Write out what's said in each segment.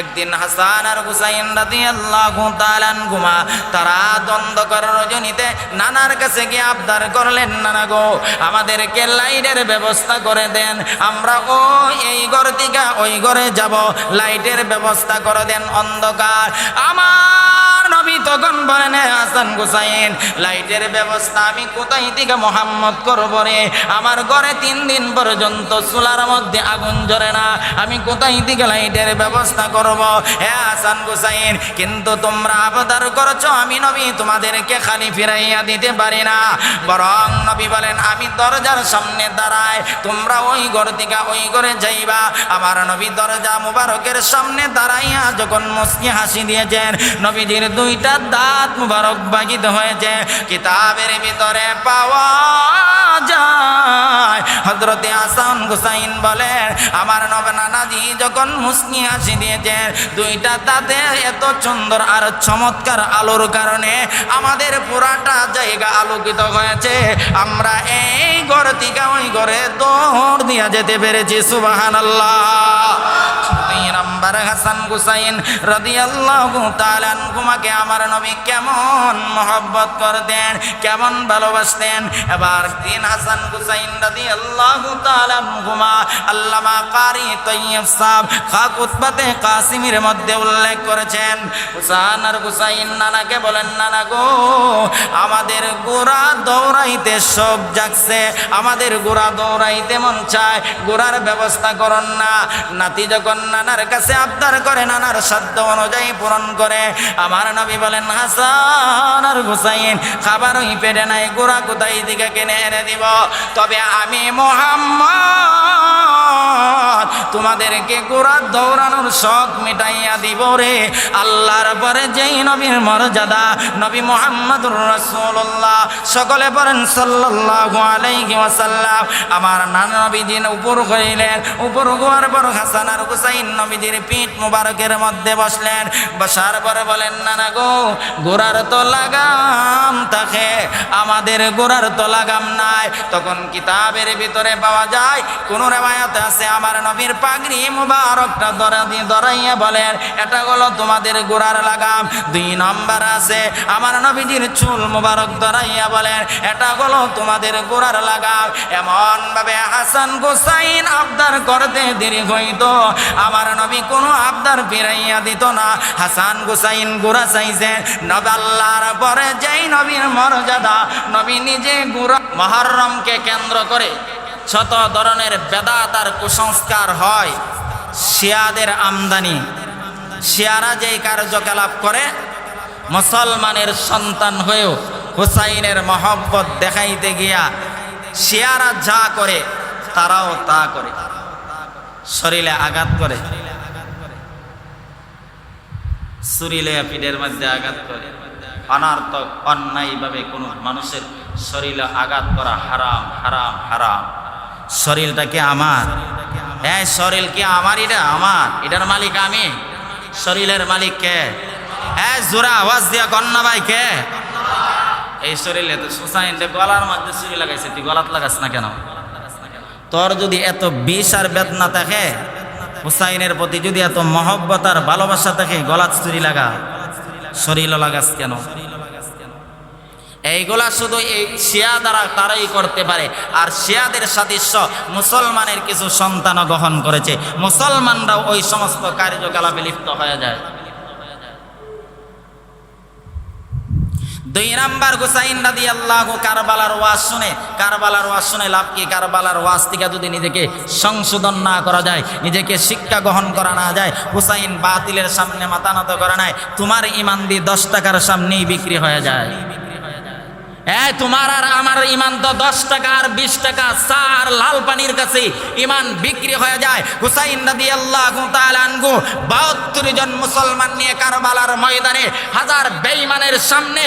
একদিন হাসান আর হুসাইন রাদিয়াল্লাহু তাআলা আনহুমা, তারা দ্বন্দ্বকর রজনীতে নানার কাছে গিয়ে আবদার করলেন, নানা গো, আমাদেরকে লাইটের ব্যবস্থা করে দেন, আমরা ও এই ঘর থেকে ওই ঘরে যাব, লাইটের ব্যবস্থা করে দেন অন্ধকার। আমার নবী তখন বলেন হাসান হুসাইন, লাইটের ব্যবস্থা আমি কোথায় থেকে মোহাম্মদ করব রে? আমার ঘরে তিন দিন পর্যন্ত চুলার মধ্যে আগুন জ্বরে না। আমি কোথায় থেকে লাইটের ব্যবস্থা করব। হে হাসান হুসাইন, কিন্তু তোমরা আবদার করছ, আমি নবী তোমাদেরকে খালি ফিরাইয়া দিতে পারি না। বরং নবী বলেন, আমি দরজার সামনে দাঁড়াই, তোমরা ওই ঘর থেকে ওই ঘরে যাইবা। আমার নবী দরজা মুবারকের সামনে দাঁড়াইয়া যখন মুসকি হাসি দিয়েছেন, নবীজির দুইটা দাঁত মুবারক বাগিত হয়েছে। কিতাবের ভিতরে পাওয়া যায় হজরতে আসান হুসাইন বলে, আমার নবে নানাজি যখন মুসকি হাসি দিয়েছেন দুইটা তাতে এত সুন্দর আর চমৎকার আলোর কারণে আমাদের পুরাটা জায়গা আলোকিত হয়েছে। আমরা এই ঘর থেকে ওই ঘরে দৌড় দিয়া যেতে পেরেছি সুবাহান আল্লাহ দুই নাম্বার হাসান হুসাইন রাদিয়াল্লাহু তাআলা আনহুমাকে আমার নবী কেমন মহব্বত করতেন, কেমন ভালোবাসতেন। এবার দিন হাসান হুসাইন রাদিয়াল্লাহু তাআলা আনহুমা আল্লামা কারি তৈয়ব সাহেব খাক উতবাতে কাসিমের মধ্যে উল্লেখ করেছেন, হুসান আর হুসাইন নানাকে বলেন, নানা গো, আমাদের গোড়া দৌড়াইতে সব জাগছে, আমাদের গোড়া দৌড়াইতে মন চায়, গোড়ার ব্যবস্থা করন না। নাতি যখন নানার কাছে আবদার করে, নানার সাধ্য অনুযায়ী পূরণ করে। আমার নবী বলেন, হাসান আর হুসাইন, খাবার ওই পেটে নাই, গোড়া কোথায় দিকে কিনে এনে দিব? তবে আমি মোহাম্মদ, তোমাদেরকে গোড়া দৌড়ানোর শখ মিটাইয়া দিব রে। আল্লাহর পরে যেই নবীর মর্যাদা, নবী মোহাম্মদুর রাসূলুল্লাহ, সকলে বলেন, সাল্লাল্লাহু আলাইহি ওয়াসাল্লাম। আমার নানা নবীজিন উপর হইলেন, উপর হওয়ার পর হাসান আর হুসাইন নবীজির পিঠ মুবারকের মধ্যে বসলেন। বসার পরে বলেন নানা গো গোড়ার তো লাগাম থাকে, আমাদের গোড়ার তো লাগাম নাই। তখন কিতাবের ভিতরে পাওয়া যায়, কোন রেবায়াতে আছে, আমার নবীর পাগড়ি মুবারকটা ধরা দিয়ে ধরাইয়া বলেন, এটা হলো তোমাদের গোড়ার লাগাম। দুই নম্বর আছে, আমার নবীজির চুল মুবারক দরাইয়া বলেন, এটা হলো তোমাদের গোড়ার লাগাম। এমন ভাবে হাসান গোসাইন আবদার করতে দেরি হইতো। আমার নবী কোনো আবদার ফিরাইয়া দিত না। হাসান গুসাইন গোড়া চাইছে নব আল্লাহর পরে যেই নবীর মর্যাদা, নবী নিজে গুড়া মহরমকে কেন্দ্র করে শত ধরনের বেদাত আর কুসংস্কার হয়। শিয়াদের আমদানি, শিয়ারা যেই কার্যকলাপ করে, মুসলমানের সন্তান হয়েও হুসাইনের মহব্বত দেখাইতে গিয়া শিয়ারা যা করে, তারাও তা করে। শরীরে আঘাত করে। শরীরে পিঠের মধ্যে আঘাত করে। অনার্থক, অন্যায়ভাবে কোনো মানুষের শরীরে আঘাত করা হারাম হারাম হারাম। শরীরটা কি আমার? হ্যাঁ শরীর কি আমার? এটা আমার। এটার মালিক আমি। শরীরের মালিক কে? হ্যাঁ জোরা আওয়াজ দিয়া কন্যা ভাই কে? এই শরীরে তো সুসাইন গলার মধ্যে চুরি লাগাইছে। তুই গলাত লাগাস না কেন? তোর যদি এত বিষ আর বেদনা থাকে, হুসাইনের প্রতি যদি এত মহব্বত আর ভালোবাসা থাকে গলাত চুরি লাগা, শরীরও লাগাস কেন? এইগুলা শুধু এই শিয়া দ্বারা তারাই করতে পারে। আর শিয়াদের সাদৃশ্য মুসলমানের কিছু সন্তানও গ্রহণ করেছে। মুসলমানরাও ওই সমস্ত কার্যকলাপে লিপ্ত হয়ে যায়। দুই নাম্বার হুসাইন রাদি আল্লাহ কারবালার ওয়াজ শুনে, কারবালার ওয়াজ শুনে লাভ কি? কারবালার ওয়াজ থেকে যদি নিজেকে সংশোধন না করা যায়, নিজেকে শিক্ষা গ্রহণ করা না যায়, হুসাইন বাতিলের সামনে মাতানত করা নাই, তোমার ইমান দিয়ে দশ টাকার সামনেই বিক্রি হয়ে যায়। এই তোমার আর আমার ইমান তো দশ টাকা আর বিশ টাকা চার লাল পানির কাছে ইমান বিক্রি হয়ে যায়। হুসাইন নদী আল্লাহ আনগু বাহাত্তর জন মুসলমান নিয়ে কারবালার ময়দানে হাজার বেইমানের সামনে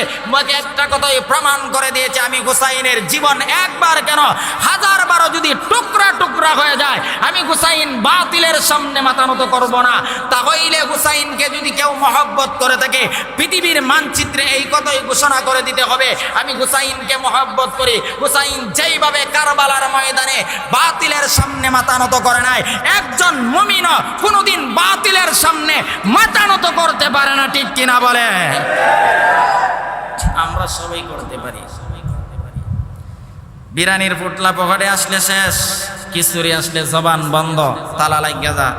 একটা কথাই প্রমাণ করে দিয়েছে, আমি হুসাইনের জীবন একবার কেন হাজার বারো যদি টুকরা টুকরা হয়ে যায়, আমি হুসাইন বাতিলের সামনে মাথা নত করব না। তাহলে হুসাইনকে যদি কেউ মহব্বত করে থাকে, পৃথিবীর মানচিত্রে এই কথাই ঘোষণা করে দিতে হবে, আমি হুসাইনকে মহব্বত করি হুসাইন যেইভাবে কারবালার ময়দানে বাতিলের সামনে মাথা নত করে নাই, একজন মুমিন কোনোদিন বাতিলের সামনে মাথা নত করতে পারে না, ঠিক কিনা বলে? আমরা সবাই করতে পারি। বিরানির পুটলা পকেটে আসলে শেষ, কিশোরী আসলে জবান বন্ধ, তালা লাগিয়া যা।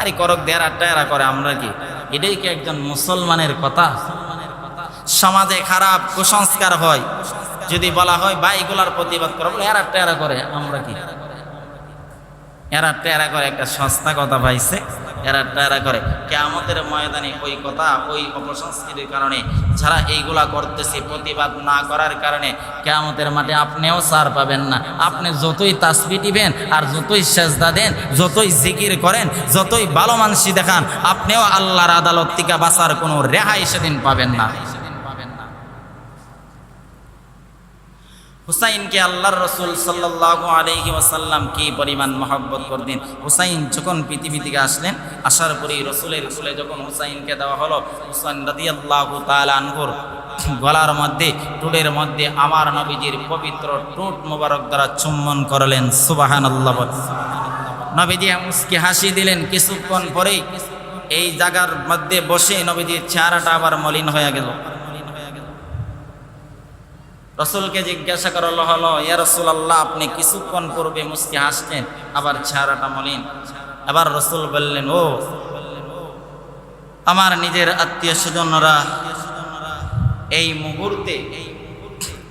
আরে করক দেড় এরা করে, আমরা কি? এটাই কি একজন মুসলমানের কথা? সমাজে খারাপ কুসংস্কার হয়। যদি বলা হয় বা এগুলার প্রতিবাদ করো। এরা টেরা করে, আমরা কি? এরা টেরা করে, একটা সস্তা কথা পাইছে এরা টেরা করে। কেমতের ময়দানে ওই কথা, ওই অপসংস্কৃতির কারণে যারা এইগুলা করতেছে, প্রতিবাদ না করার কারণে কেমতের মাঠে আপনিও সার পাবেন না। আপনি যতই তাসবি দিবেন আর যতই সেজদা দেন, যতই জিকির করেন, যতই ভালো মানসি দেখান, আপনিও আল্লাহর আদালত থেকে বাঁচার কোনো রেহাই সেদিন পাবেন না। হুসাইনকে আল্লাহর রসুল সাল্লাহ আলহি ওয়াসাল্লাম কি পরিমাণ মহব্বত করতেন? হুসাইন যখন পৃথিবী থেকে আসলেন, আসার পরেই রসুলের রসুলে যখন হুসাইনকে দেওয়া হলো, হুসাইন রাদি আল্লাহ তালানহুর গলার মধ্যে টুটের মধ্যে আমার নবীজির পবিত্র টুট মোবারক দ্বারা চুম্বন করলেন। সুবাহান আল্লাহ নবীজি মুসকে হাসি দিলেন। কিছুক্ষণ পরেই এই জায়গার মধ্যে বসে নবীজির চেহারাটা আবার মলিন হয়ে গেল। রসুলকে জিজ্ঞাসা করা হলো ইয়া রসুল আল্লাহ আপনি কিছুক্ষণ পূর্বে মুসকে হাসছেন, আবার চেহারাটা মলিন। আবার রসুল বললেন, ও, আমার নিজের আত্মীয় স্বজনরা এই মুহূর্তে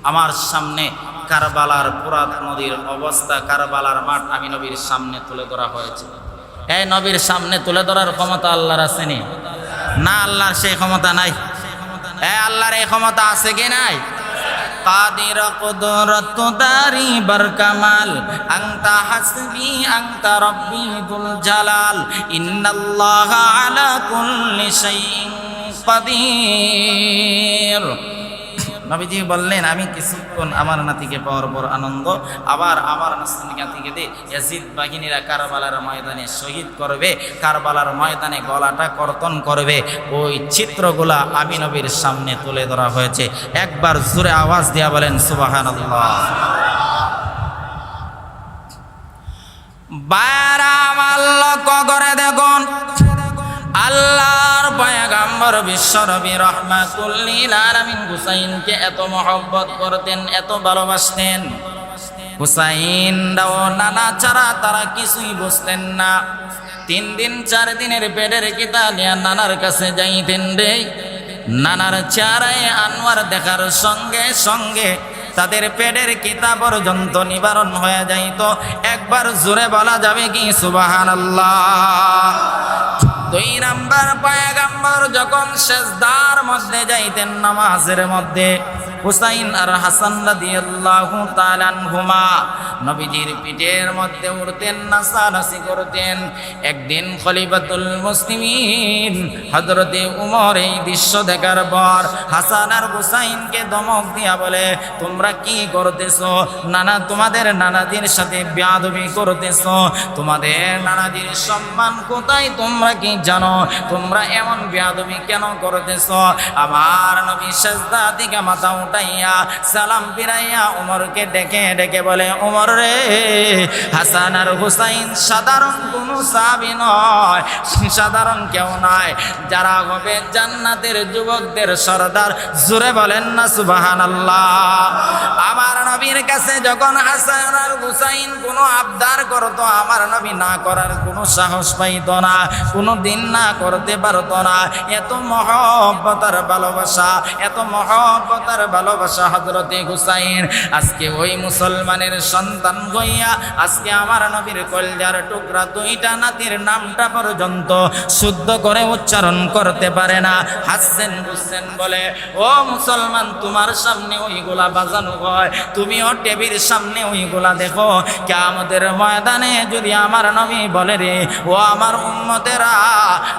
আমার সামনে কারবালার পুরাত নদীর অবস্থা, কারবালার মাঠ আমি নবীর সামনে তুলে ধরা হয়েছে। এই নবীর সামনে তুলে ধরার ক্ষমতা আল্লাহর আসেনি না, আল্লাহর সেই ক্ষমতা নাই। এ আল্লাহর এই ক্ষমতা আছে কি নাই? قادر قدرت داري بركمال أنت حسبي أنت ربي ذو الجلال إن الله على كل شيء قدير নবীজি বললেন, আমি কিছুক্ষণ আমার নাতিকে পাওয়ার পর আনন্দ, আবার আমার নাতিকে দে বাহিনীরা কারবালার ময়দানে শহীদ করবে, কারবালার ময়দানে গলাটা কর্তন করবে। ওই চিত্রগুলা আমি নবীর সামনে তুলে ধরা হয়েছে। একবার জোরে আওয়াজ দিয়া বলেন সুবাহান আমার লক্ষ্য দেখুন আল্লাহর পয়গাম্বর বিশ্বনবী রহমাতুল্লিল আলামিন হুসাইনকে এত মহব্বত করতেন, এত ভালোবাসতেন। হুসাইন দাও নানা ছাড়া তারা কিছুই বুঝতেন না। তিন দিন, চার দিনের পেটের কিতা নিয়ে নানার কাছে যাইতেন রে। নানার চারায় আনোয়ার দেখার সঙ্গে সঙ্গে তাদের পেটের কিতা পর্যন্ত নিবারণ হয়ে যাইত। একবার জোরে বলা যাবে কি সুবাহান আল্লাহ দুই নাম্বার পায়গাম্বর যখন শেষদার মধ্যে যাইতেন নামাজের মধ্যে, হুসাইন আর হাসান রাদিয়াল্লাহু তাআলা আনহুমা নবীজির পিঠের মধ্যে উঠতেন নাসানাসি করতেন। একদিন খলিফাতুল মুসলিমিন হযরতে উমর এই দৃশ্য দেখার পর হাসান আর হুসাইনকে ধমক দিয়া বলে, তোমরা কি করতেছো? নানা, তোমাদের নানাজির সাথে বেয়াদবি করতেছো। তোমাদের নানাজির সম্মান কোথায়? তোমরা কি জানো, তোমরা এমন বেয়াদবি কেন করতেছো? আমার নবী সেজদা দিকে মাথা উঠাইয়া সালাম ফিরাইয়া উমরকে ডেকে ডেকে বলে, উমর রে, হাসান আর হুসাইন সাধারণ কোনো সাবি নয়, সাধারণ কেউ নয় যারা হবে জান্নাতের যুবকদের সর্দার, জোরে বলেন না সুবাহান আল্লাহ আমার নবীর কাছে যখন হাসান আর হুসাইন কোনো আবদার করতো, আমার নবী না করার কোনো সাহস পাইত না। কোনো দিন না করতে পারতো না। এত মহব্বতার ভালোবাসা, এত মহব্বতার ভালোবাসা হজরতে হুসাইন। আজকে ওই মুসলমানের সন্তান হইয়া আজকে আমার নবীর কলজার টুকরা দুইটা নাতির নামটা পর্যন্ত শুদ্ধ করে উচ্চারণ করতে পারে না। হাসছেন বুঝছেন বলে, ও মুসলমান, তোমার সামনে ওইগুলা বাজানো হয়। তুমিও টেবির সামনে ওইগুলা দেখো। কে আমাদের ময়দানে যদি আমার নবী বলে রে, ও আমার উম্মতেরা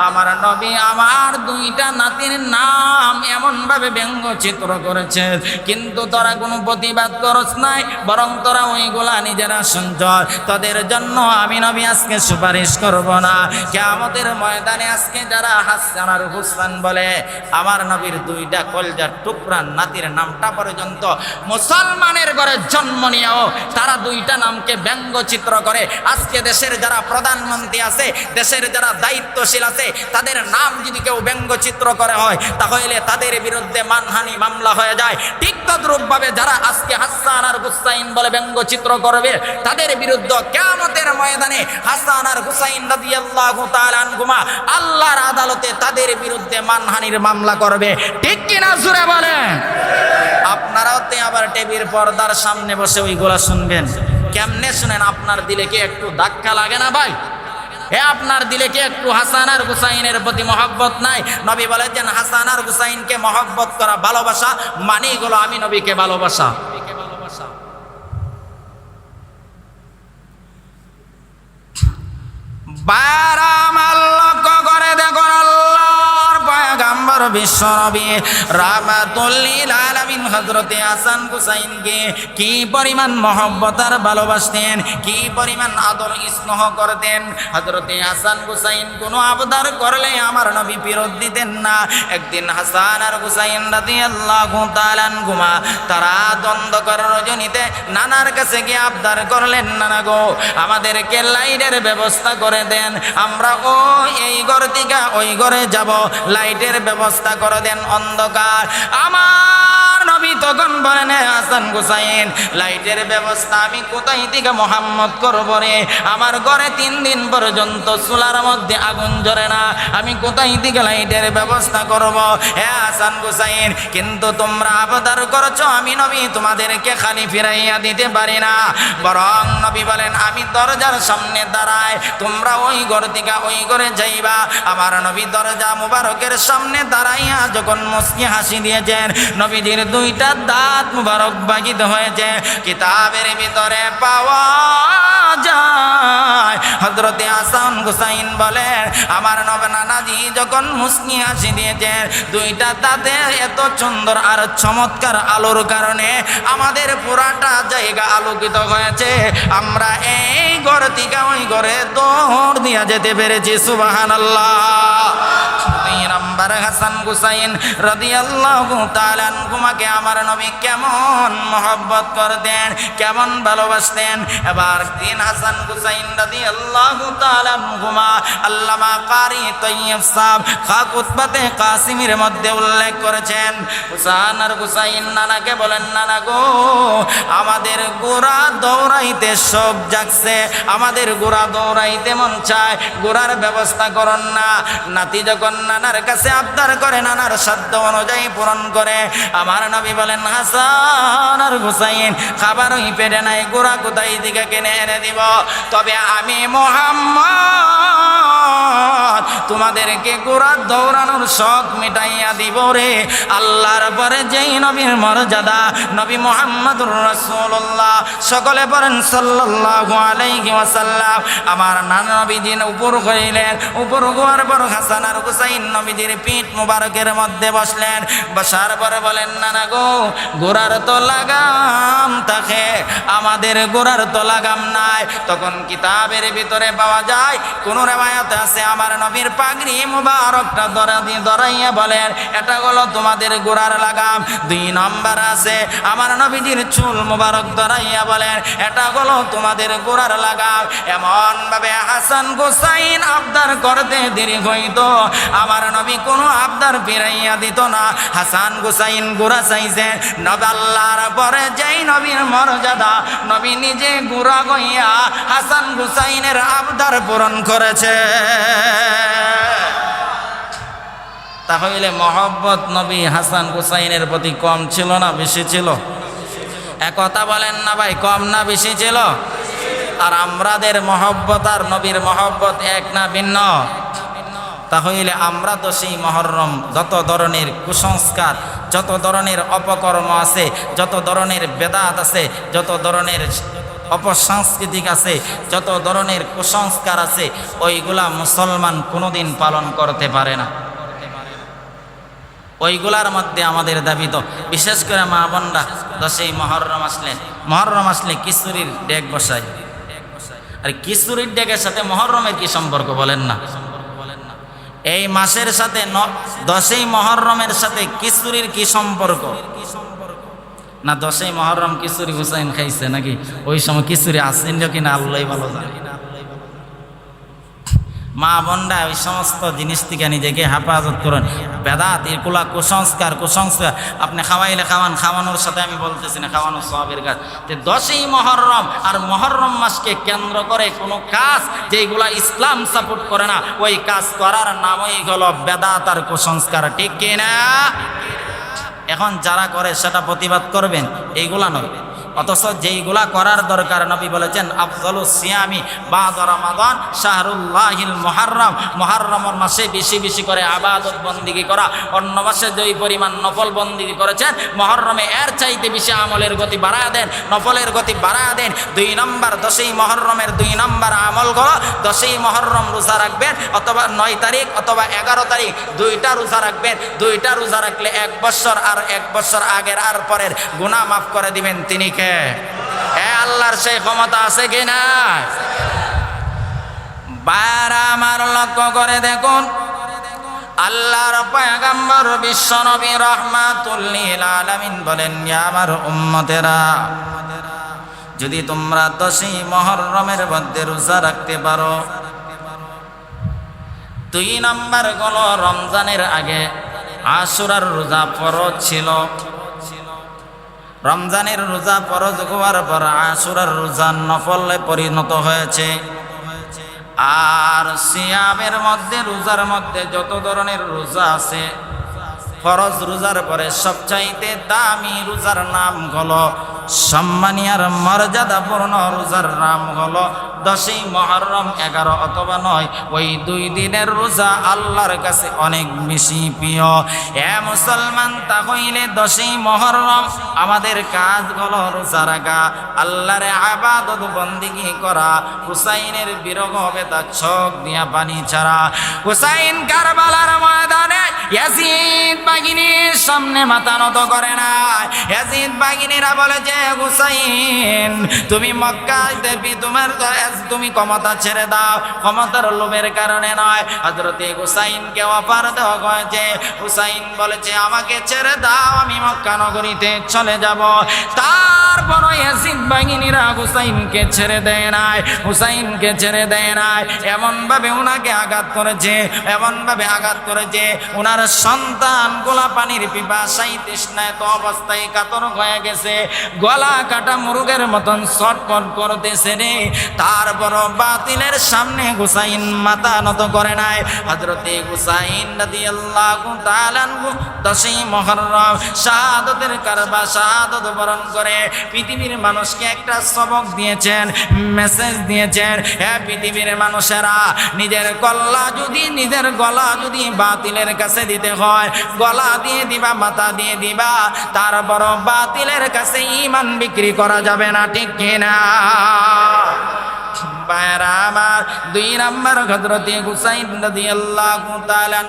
আমার নবী আমার দুইটা নাতির নাম এমন ভাবে ব্যঙ্গ চিত্র করেছে। কিন্তু তোরা কোনো প্রতিবাদ করস নাই, বরং তোরা ওইগুলা নিজেরা শুনছ। তাদের জন্য আমি নবী আজকে সুপারিশ করব না। কেমতের ময়দানে আজকে যারা হাসান আর হুসান বলে, আমার নবীর দুইটা কলজার টুকরা নাতির নামটা পর্যন্ত মুসলমানের ঘরে জন্ম নিয়েও তারা দুইটা নামকে ব্যঙ্গচিত্র করে। আজকে দেশের যারা প্রধানমন্ত্রী আছে, দেশের যারা দায়িত্বশীল আছে, তাদের নাম যদি কেউ ব্যঙ্গচিত্র করে হয়, তাহলে তাদের বিরুদ্ধে মানহানি মামলা হয়ে যায়। ঠিক তদ্রূপভাবে যারা আজকে হাসান আর হুসাইন বলে ব্যঙ্গচিত্র করবে, তাদের বিরুদ্ধে কেমতের ময়দানে হাসান আর হুসাইন রাদিয়াল্লাহু তাআলা আনহুমা আল্লাহর আদালতে তাদের বিরুদ্ধে মানহানির মামলা করবে। ঠিক কিনা জুড়ে বলেন? আপনারাও তে আবার টেবির পর্দার সামনে বসে ওইগুলা শুনবেন। কেমনে শুনেন? আপনার দিলে কি একটু ধাক্কা লাগে না ভাই? এ আপনার দিলে কি একটু হাসান আর হুসাইনের প্রতি মহব্বত নাই? নবী বলেছেন, হাসান আর হুসাইনকে মহব্বত করা ভালোবাসা মানেই গুলো আমি নবীকে ভালোবাসা। বারাম লক্ষ্য করে দেখুন আল্লাহর পয়গাম্বর বিশ্ব নবী রাহমাতুল্লিল আলামিন হাসান হুসাইনকে কি পরিমাণ মহব্বত আর ভালোবাসতেন, কি পরিমাণ আদর স্নেহ করতেন? হযরতে হাসান হুসাইন কোনো আবদার করলে আমার নবী ফেরত দিতেন না। একদিন হাসান আর হুসাইন রাদিয়াল্লাহু তাআলা আনহুমা তারা দ্বন্দ্ব করার রজনীতে নানার কাছে গিয়ে আবদার করলেন, নানা গো, আমাদেরকে লাইটের ব্যবস্থা করে দেন, আমরা ও এই ঘর থেকে ওই ঘরে যাব, লাইটের ব্যবস্থা করে দেন অন্ধকার। আমার নবী তখন বলেন হাসান হুসাইন, লাইটের ব্যবস্থা আমি কোথায় থেকে মোহাম্মদ করব রে? আমার ঘরে তিন দিন পর্যন্ত চুলার মধ্যে আগুন জ্বরে না। আমি কোথায় থেকে লাইটের ব্যবস্থা করব? হে হাসান হুসাইন, কিন্তু তোমরা আবদার করছ, আমি নবী তোমাদেরকে খালি ফিরাইয়া দিতে পারি না। বরং নবী বলেন, আমি দরজার সামনে দাঁড়ায় তোমরা ওই ঘর থেকে ওই ঘরে যাইবা। আমার নবী দরজা মুবারকের সামনে দাঁড়াইয়া যখন মুসকি হাসি দিয়েছেন, নবীজির দুইটা দাঁত মুবারক বাগিত হয়েছে। কিতাবের ভিতরে পাওয়া যায় হজরতে হাসান হুসাইন বলেন, আমার নব নানাজি যখন মুসকি হাসি দিয়েছেন, দুইটা তাতে এত সুন্দর আর চমৎকার আলোর কারণে আমাদের পুরাটা জায়গা আলোকিত হয়েছে। আমরা এই ঘর থেকে ওই ঘরে দৌড় দিয়া যেতে পেরেছি সুবাহান নাম্বার হাসান হুসাইন রাদিয়াল্লাহু তাআলা আনহুমাকে আমার নবী কেমন মহব্বত করতেন, কেমন ভালোবাসতেন। এবার দিন হাসান হুসাইন রাদিয়াল্লাহু তাআলা আনহুমা, আল্লামা মধ্যে উল্লেখ করেছেন, হুসান আর হুসাইন নানাকে বলেন, নানা গো, আমাদের গোড়া দৌড়াইতে সব জাগছে, আমাদের গোড়া দৌড়াইতে মন চায়, গোড়ার ব্যবস্থা করন না। নাতি যখন নানার কাছে আবদার করে, নানার সাধ্য অনুযায়ী পূরণ করে, আমার নবী বলেন, হাসান আর হুসাইন খাবার ওই নাই, গোড়া কোথায় দিকে কিনে এনে দিব? তবে আমি মোহাম্মদ, তোমাদেরকে গোড়া দৌড়ানোর শখ মিটাইয়া দিব রে। আল্লাহর পরে যেই নবীর মর্যাদা, নবী মোহাম্মদুর রাসূলুল্লাহ, সকলে আলাইহি ওয়াসাল্লাম, আমার নানা নবীজিন উপর হইলেন, উপর হওয়ার পর হাসান আর হুসাইন নবীজির পিঠ মুবারকের মধ্যে বসলেন। বসার পরে বলেন নানা গো, গোড়ার তো লাগাম থাকে, আমাদের গোড়ার তো লাগাম নাই। তখন কিতাবের ভিতরে পাওয়া যায়। কোন রেবায়াত আছে, আমার নবীর পাগড়ি মুবারকটা ধরা দিয়ে বলেন, এটা হলো তোমাদের গোড়ার লাগাম। দুই নম্বর আছে, আমার নবীজির চুল মুবারক ধরাইয়া বলেন, এটা হলো তোমাদের গোড়ার লাগাম। এমন ভাবে হাসান গোসাইন আবদার করতে দেরি হইত। আমার নবী কোনো আবদার ফিরাইয়া দিত না। হাসান গোসাইন গোড়া চাইছে নব আল্লাহর পরে যেই নবীর মর্যাদা, নবী নিজে গুড়া গইয়া হাসান হুসাইনের আবদার পূরণ করেছে। তাহলে মহব্বত নবী হাসান হুসাইনের প্রতি কম ছিল না বেশি ছিল? একথা বলেন না ভাই, কম না বেশি ছিল? আর আমরাদের মহব্বত আর নবীর মহব্বত এক না ভিন্ন? তাহলে আমরা তো সেই মহরম যত ধরনের কুসংস্কার, যত ধরনের অপকর্ম আছে, যত ধরনের বেদাত আছে, যত ধরনের অপসাংস্কৃতিক আছে, যত ধরনের কুসংস্কার আছে, ওইগুলা মুসলমান কোনোদিন পালন করতে পারে না। ওইগুলার মধ্যে আমাদের দাবি তো, বিশেষ করে মা বোনরা দশই মহরম আসলে মহরম আসলে কিশোরীর ডেক বসায়। আর কিশোরীর ডেকের সাথে মহরমের কি সম্পর্ক বলেন না? এই মাসের সাথে দশই মহরমের সাথে কিশোরীর কি সম্পর্ক? না দশই মহরম কিশোরী হুসাইন খাইছে নাকি? ওই সময় কিশোরী আসেন কিনা আল্লাহ ভালো জানে? মা বোনরা ওই সমস্ত জিনিস থেকে নিজেকে হেফাজত করুন। বেদাত এগুলা কুসংস্কার কুসংস্কার। আপনি খাওয়াইলে খাওয়ান, খাওয়ানোর সাথে আমি বলতেছি না, খাওয়ানো সবের কাজ। যে দশই মহরম আর মহরম মাসকে কেন্দ্র করে কোনো কাজ যেগুলা ইসলাম সাপোর্ট করে না, ওই কাজ করার নামই হলো বেদাত আর কুসংস্কার। ঠিক কিনা? এখন যারা করে সেটা প্রতিবাদ করবেন এইগুলা নয়। অথচ যেইগুলা করার দরকার, নবী বলেছেন, আফজল সিয়ামি বাদ রমাদান শাহরুল্লাহিল মহারম মহারমর মাসে বেশি বেশি করে আবাদত বন্দিগি করা। অন্য মাসে যেই পরিমাণ নফল বন্দিগি করেছেন মহরমে এর চাইতে বেশি আমলের গতি বাড়ায় দেন, নফলের গতি বাড়ায় দেন। দুই নম্বর, দশই মহরমের দুই নম্বর আমল করো। দশই মহরম রোজা রাখবেন, অথবা নয় তারিখ অথবা এগারো তারিখ, দুইটা রোজা রাখবেন। দুইটা রোজা রাখলে এক বছর আর এক বছর আগের আর পরের গুণা মাফ করে দিবেন তিনি কে এ আল্লাহর সেই ক্ষমতা আছে কি না? বার আমার লক্ষ্য করে দেখুন, আল্লাহর পয়গম্বর বিশ্ব নবী রহমাতুল্লিল আলামিন বলেন আমার উম্মতেরা, যদি তোমরা দশই মহরমের মধ্যে রোজা রাখতে পারো, দুই নাম্বার গল রমজানের আগে আশুরার রোজা ফরজ ছিল। রমজানের রোজা ফরজ হওয়ার পর আশুরার রোজা নফলে পরিণত হয়েছে। আর সিয়ামের মধ্যে, রোজার মধ্যে যত ধরনের রোজা আছে ফরজ রোজার পরে সবচাইতে দামি রোজার নাম হলো সম্মানিয়ার মর্যাদাপূর্ণ রোজার নাম হলো দশই মহরম এগারো অথবা নয়। ওই দুই দিনের রোজা আল্লাহর কাছে অনেক বেশি প্রিয়। এ মুসলমান, তা হইলে দশই মহরম আমাদের কাজ হলো রোজা রাখা, আল্লাহরে আবাদত বন্দিগি করা, হুসাইনের বিরহ হবে তা চোখ দিয়া পানি ছাড়া। হুসাইন কারবালার ময়দানে ইয়াজিদ বাগিনীর সামনে মাথা নত করে না। ইয়াজিদ বাগিনীরা বলে, যে হুসাইন, তুমি মক্কায় দেবী, তোমার তুমি ক্ষমতা ছেড়ে দাও। ক্ষমতার লোভের কারণে নয়। হজরতে হুসাইনকে অফার দেওয়া হয়েছে। হুসাইন বলেছে, আমাকে ছেড়ে দাও, আমি মক্কা নগরীতে চলে যাব। তারপর ইয়াজিদ বাহিনীরা হুসাইনকে ছেড়ে দেয় নাই। হুসাইনকে ছেড়ে দেয় নাই। এমনভাবে ওনাকে আঘাত করেছে, এমনভাবে আঘাত করেছে। ওনার সন্তান গোলা পানির পিপাসাই তৃষ্ণায় তো অবস্থায় কাতর হয়ে গেছে। গলা কাটা মুরগের মতন ছটপট করতেছে রে। তারপর বাতিলের সামনে হুসাইন মাথা নত করে নাই। হজরতে হুসাইন তাআলা আনহু দশই মহরম শাহাদতের কারবা শাহাদত বরণ করে পৃথিবীর মানুষকে একটা সবক দিয়েছেন, মেসেজ দিয়েছেন হ্যাঁ পৃথিবীর মানুষেরা, নিজের গলা যদি, নিজের গলা যদি বাতিলের কাছে দিতে হয়। গলা দিয়ে দিবা, মাথা দিয়ে দিবা তারপর বাতিলের কাছে ইমান বিক্রি করা যাবে না, ঠিক কিনা? ভাইরা আমার দুই নাম্বার হজরতে হুসাইন রাদিয়াল্লাহু তাআলা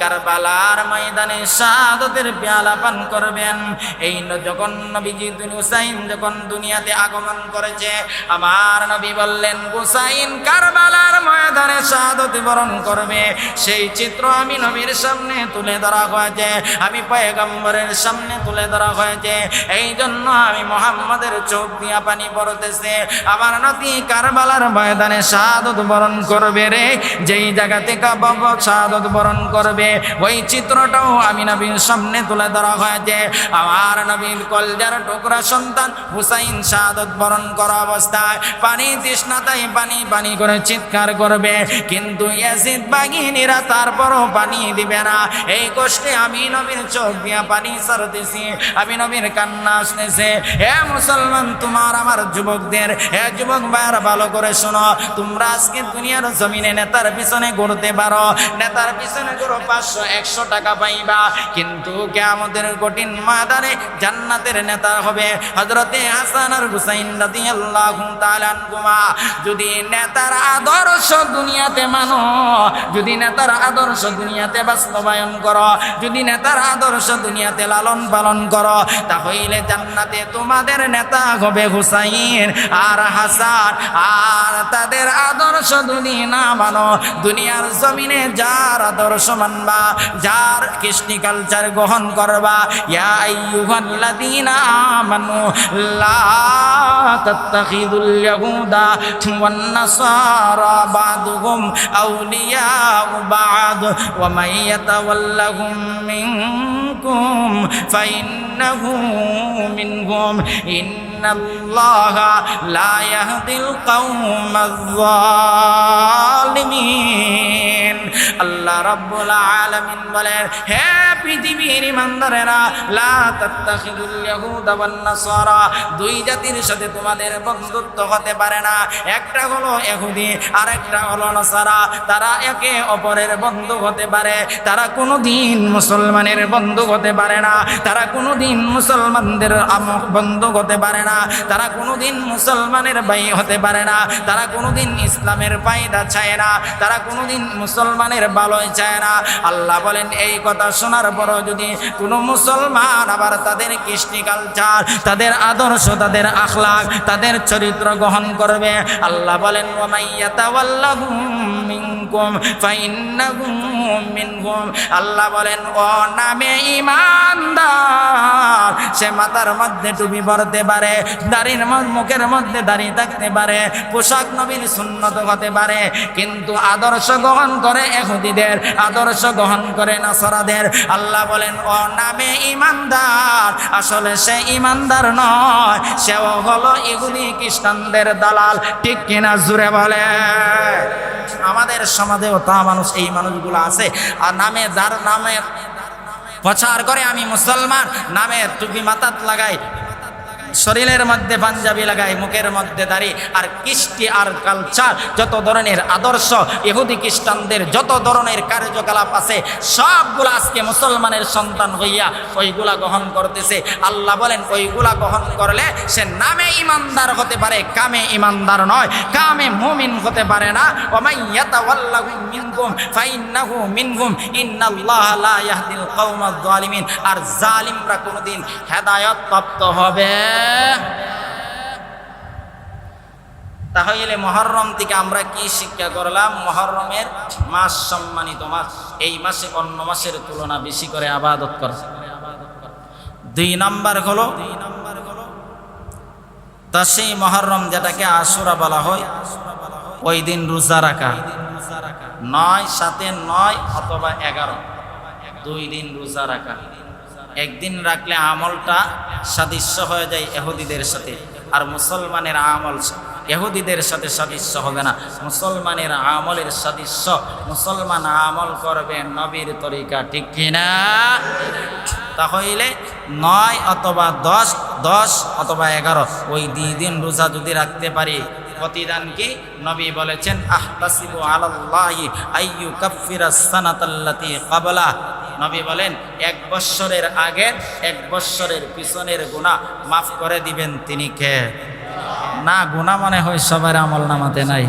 কারবালার ময়দানে শাহাদাতের পেয়ালা পান করবেন। এই যখন নবীজি হুসাইন যখন দুনিয়াতে আগমন করেছে, আমার নবী বললেন, হুসাইন কারবালার ময়দানে শাহাদত বরণ করবে। সেই চিত্র আমি নবীর সামনে তুলে ধরা হয়েছে, আমি পয়গম্বরের সামনে তুলে ধরা হয়েছে। এই জন্য আমি মোহাম্মদের চোখ দিয়া পানি পড়তেছে। আমার নাতি কারবালার ময়দানে শাহাদত বরণ করবে রে, যেই জায়গা থেকে বাবা শাহাদত বরণ করবে, ওই চিত্রটাও আমি নবীর সামনে তুলে ধরা হয়েছে। আমার নবীর কলজার টুকরা সন্তান হুসাইন শাহাদত বরণ করা অবস্থায় পানি তৃষ্ণাতায় পানি পানি করে চিৎকার করবে, কিন্তু ইয়াসিদ বাগিনীরা তারপরও পানি দিবে না। এই কষ্টে আমি নবীর চোখ দিয়া পানি সারতেছি আমি নবীর কান্না আসতেছে। হে মুসলমান, তোমার আমার যুবকদের, হে যুবক ভাইয়ারা ভালো করে শোনো, তোমরা আজকে দুনিয়ার জমিনে নেতার পিছনে ঘুরতে পারো। নেতার পিছনে ঘুরো, পাঁচশো, একশো টাকা পাইবা। কিন্তু কে আমাদের কঠিন মাদারে জান্নাতের নেতা হবে হজরতে হাসান আর হুসাইন রাদিয়াল্লাহু তাআলা আনহুমা। যদি নেতার আদর্শ দুনিয়াতে মানো, যদি নেতার আদর্শ দুনিয়াতে বাস্তবায়ন করো, যদি নেতার আদর্শ দুনিয়াতে লালন পালন করো, তাহলে জান্নাতে তোমাদের নেতা হবে হুসাইন আর হাসান। আর তাদের আদর্শ যদি না মানো। দুনিয়ার জমিনে যার আদর্শ মানবা, যার কৃষ্টি কালচার গ্রহণ করবা, ইয়া আমানু, লা তাত্তাখিদুল ইয়াহুদা ওয়ান নাসারা বাদুহুম আউলিয়াউ বাদ, ওয়া মান ইয়াতাওয়াল্লাহুম মিনকুম ফাইন্নাহু মিনহুম ইন্নাল্লাহা লা ইয়াহদিল কওমাজ জালিমিন আল্লাহ রাব্বুল আলামিন বলেন হে পৃথিবীর ইমানদারেরা, লা তাত্তাখিদুল ইয়াহুদা ওয়ান নাসারা, দুই জাতির সাথে তোমাদের বন্ধুত্ব হতে পারে না। একটা হলো ইহুদি আর একটা হলো নাসারা। তারা একে অপরের বন্ধু হতে পারে। তারা কোনোদিন মুসলমানের বন্ধু হতে পারে না। তারা কোনোদিন মুসলমানদের আম- বন্ধু হতে পারে না। তারা কোনোদিন মুসলমানের ভাই হতে পারে না। তারা কোনোদিন ইসলামের ফায়দা চায় না। তারা কোনোদিন মুসলমানের ভালোই চায় না। আল্লাহ বলেন, এই কথা শোনার পরও যদি কোনো মুসলমান আবার তাদের কৃষ্টি কালচার, তাদের আদর্শ, তাদের আখলাক তাদের চরিত্র গ্রহণ করবে, আল্লাহ বলেন আল্লাহ বলেন, ও নামে ইমানদার। সে মাথার মধ্যে টুপি পরতে পারে, দাড়ির মুখের মধ্যে দাড়ি থাকতে পারে, পোশাক নবীর সুন্নত হতে পারে, কিন্তু আদর্শ গ্রহণ করে এহুদিদের, আদর্শ গ্রহণ করে নাসরাদের। আল্লাহ বলেন, ও নামে ইমানদার। আসলে সে ইমানদার নয়, সেও হলো ইহুদি খ্রিস্টানদের দালাল। ঠিক কিনা জুড়ে বলে? আমাদের সমাজেও তা মানুষ, এই মানুষগুলো আছে। আর নামে, যার নামে প্রচার করে আমি মুসলমান। নামে টুপি মাথাত লাগাই শরীরের মধ্যে পাঞ্জাবি লাগাই, মুখের মধ্যে দাড়ি আর কৃষ্টি আর কালচার, যত ধরনের আদর্শ, ইহুদি খ্রিস্টানদের যত ধরনের কার্যকলাপ আছে, সবগুলো আজকে মুসলমানের সন্তান হইয়া ওইগুলা গ্রহণ করতেছে। আল্লাহ বলেন, ওইগুলা গ্রহণ করলে সে নামে ইমানদার হতে পারে, কামে ইমানদার নয়, কামে মুমিন হতে পারে না। আর জালিমরা কোনোদিন হেদায়ত প্রাপ্ত হবে। তাহলে মহরম থেকে আমরা কি শিক্ষা করলাম? মহরমের মাস সম্মানিত মাস। এই মাসে অন্য মাসের তুলনা বেশি করে আবাদত করা। দুই নাম্বার হলো, তা সেই মহরম যেটাকে আশুরা বলা হয়, ওই দিন রোজা রাখা। নয় সাথে নয় অথবা এগারো। দুই দিন রোজা রাখা। একদিন রাখলে আমলটা সাদৃশ্য হয়ে যায় এহুদিদের সাথে। আর মুসলমানের আমল এহুদিদের সাথে সাদৃশ্য হবে না। মুসলমানের আমলের সাদৃশ্য মুসলমান আমল করবে নবীর তরিকা, ঠিক কিনা তাহলে নয় অথবা দশ দশ অথবা এগারো, ওই দুই দিন রোজা যদি রাখতে পারি, প্রতিদান কি? নবী বলেছেন, আহতাসিবু আলাল্লাহি আইয়ু কাফিরা সানাতাল্লাতি কাবলা। নবী বলেন এক বৎসরের আগের এক বৎসরের পিছনের গুনাহ মাফ করে দিবেন তিনি কে না গুনাহ মনে হয় সবার আমল নামাতে নাই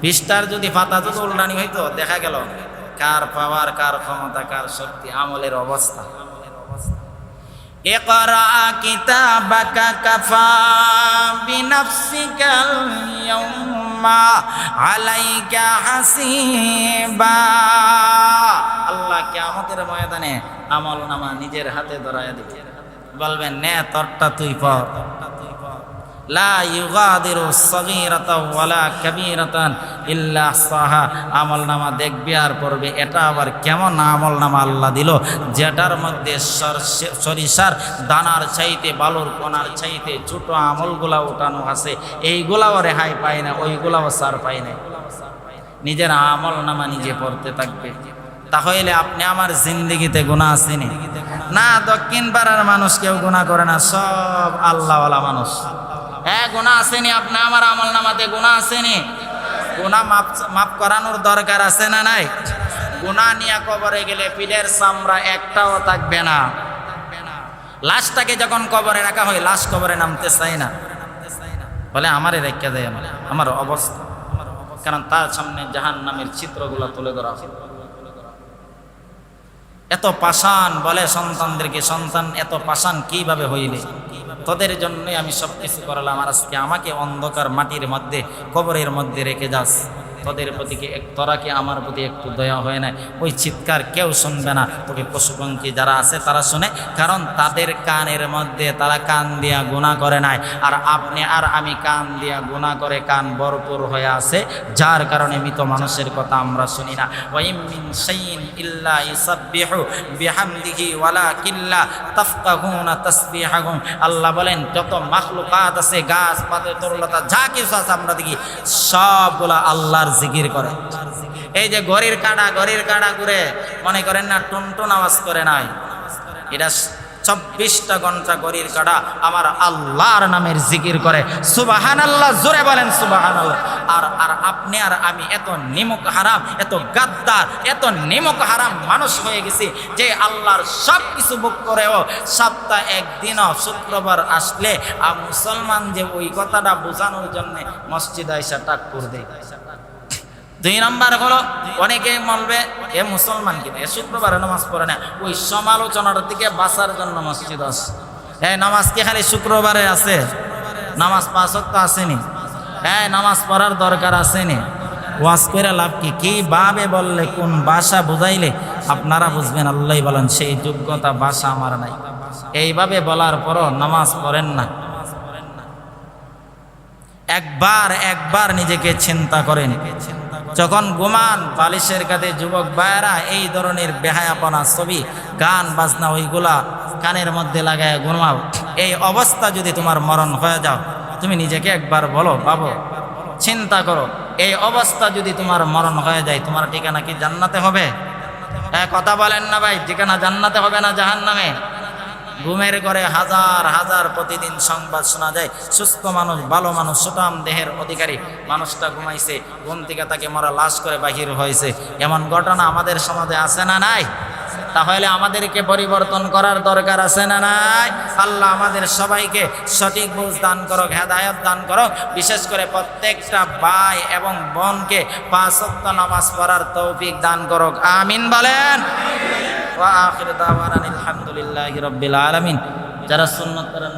পৃষ্ঠার যদি পাতা যদি উল্টানি হইতো দেখা গেল কার পাওয়ার কার ক্ষমতা কার শক্তি আমলের অবস্থা اقرأ كتابك كفى بنفسك اليوم ইয়াউমা আলাইকা হাসিবা। আল্লাহ কিয়ামতের ময়দানে আমল নামা নিজের হাতে ধরায় দিকে বলবেন, নে, তরটা তুই পর আমল নামা দেখবে আর পড়বে। এটা আবার কেমন আমল নামা আল্লাহ দিল? যেটার মধ্যে সর- সরিষার দানার চাইতে, বালুর কোনার চাইতে ছোট আমলগুলা উঠানো আছে। এইগুলাও রেহাই পায় না, ওইগুলাও সার পায় না। নিজের আমল নামা নিজে পড়তে থাকবে। তাহলে আপনি আমার জিন্দিগিতে গুণা আসেনি না? দক্ষিণ পাড়ার মানুষ কেউ গুণা করে না, সব আল্লাহওয়ালা মানুষ। হ্যাঁ গোনা আসেনি আপনি? আমার আমল নামাতে গোনা আসেনি? গোনা মাপ মাপ করানোর দরকার আছে না নাই? গোনা নিয়ে কবরে গেলে পিঠের চামড়া একটাও থাকবে না। লাশটাকে যখন কবরে রাখা হয়, লাশ কবরে নামতে চাই না। বলে আমারে রেখে দেয় আমার আমার অবস্থা। কারণ তার সামনে জাহান নামের চিত্রগুলো তুলে ধরা হয় এত পাষাণ বলে সন্তানদেরকে, সন্তান এত পাষাণ কীভাবে হইলে তোদের জন্যই আমি সব কিছু করলাম। আর আজকে আমাকে অন্ধকার মাটির মধ্যে, কবরের মধ্যে রেখে যাস। তোদের প্রতি এক তোরা কি আমার প্রতি একটু দয়া হয় না ওই চিৎকার কেউ শুনবে না। তোকে পশুপঙ্খী যারা আছে তারা শুনে, কারণ তাদের কানের মধ্যে তারা কান দিয়া গুণা করে নাই। আর আপনি আর আমি কান দিয়া গুণা করে কান ভরপুর হয়ে আছে, যার কারণে মৃত মানুষের কথা আমরা শুনি না। তাফকাহুনা তাসবিহাহুম। আল্লাহ বলেন, যত মাখলুকাত আছে, গাছ পাতা তরলতা, যা কিছু আছে আমরা দেখি, সবগুলা আল্লাহর জিকির করে। এই যে ঘড়ির কাটা ঘড়ির কাটা ঘুরে মনে করেন না টুনটুন আওয়াজ করে নাই। এটা চব্বিশটা ঘণ্টা ঘড়ির কাটা আমার আল্লাহর নামের জিকির করে। সুবাহান আল্লাহ জোরে বলেন সুবাহান আল্লাহ আর আর আপনি আর আমি এত নিমক হারাম, এত গাদ্দার, এত নিমক হারাম মানুষ হয়ে গেছি যে আল্লাহর সব কিছু বুক করেও সপ্তাহ একদিনও শুক্রবার আসলে আর মুসলমান যে ওই কথাটা বোঝানোর জন্য মসজিদ আইসা টাক করে দেয়। দুই নম্বর হলো অনেকে বলবে, এ মুসলমান কিনা? এ শুক্রবারে নামাজ পড়ে না। ওই সমালোচনার দিকে বাঁচার জন্য মসজিদ আছে। হ্যাঁ নামাজ কি খালি শুক্রবারে আছে? নামাজ পাঁচ তো আসেনি। হ্যাঁ নামাজ পড়ার দরকার আসেনি। ওয়াজ করে লাভ কি? কি ভাবে বললে, কোন ভাষা বুঝাইলে আপনারা বুঝবেন? আল্লাহ বলেন, সেই যোগ্যতা ভাষা আমার নাই। এইভাবে বলার পরও নামাজ পড়েন না। একবার একবার নিজেকে চিন্তা করেন। যখন ঘুমান বালিশের কাছে যুবক ভাইয়েরা এই ধরনের বেহায়াপনা ছবি, গান, বাজনা ওইগুলা কানের মধ্যে লাগায় ঘুমাও, এই অবস্থা যদি তোমার মরণ হয়ে যাও, তুমি নিজেকে একবার বলো, বাবু, চিন্তা করো, এই অবস্থা যদি তোমার মরণ হয়ে যায়, তোমার ঠিকানা কি জান্নাতে হবে? কথা বলেন না ভাই, ঠিকানা জান্নাতে হবে না জাহান নামে ঘুমের ঘরে হাজার হাজার প্রতিদিন সংবাদ শোনা যায়। সুস্থ মানুষ, ভালো মানুষ সুটাম দেহের অধিকারী। মানুষটা ঘুমাইছে, ঘুম থেকে তাকে মরা লাশ করে বাহির হয়েছে। এমন ঘটনা আমাদের সমাজে আছে না নাই? তাহলে আমাদেরকে পরিবর্তন করার দরকার আছে না নাই? আল্লাহ আমাদের সবাইকে সঠিক বুঝ দান করো হেদায়ত দান করো বিশেষ করে প্রত্যেকটা ভাই এবং বোনকে পাঁচত্ব নামাজ পড়ার তৌফিক দান করো আমিন বলেন। ওয়া আখির দাওয়ানা আলহামদুলিল্লাহি রাব্বিল আলামিন। যারা সুন্নাত করেন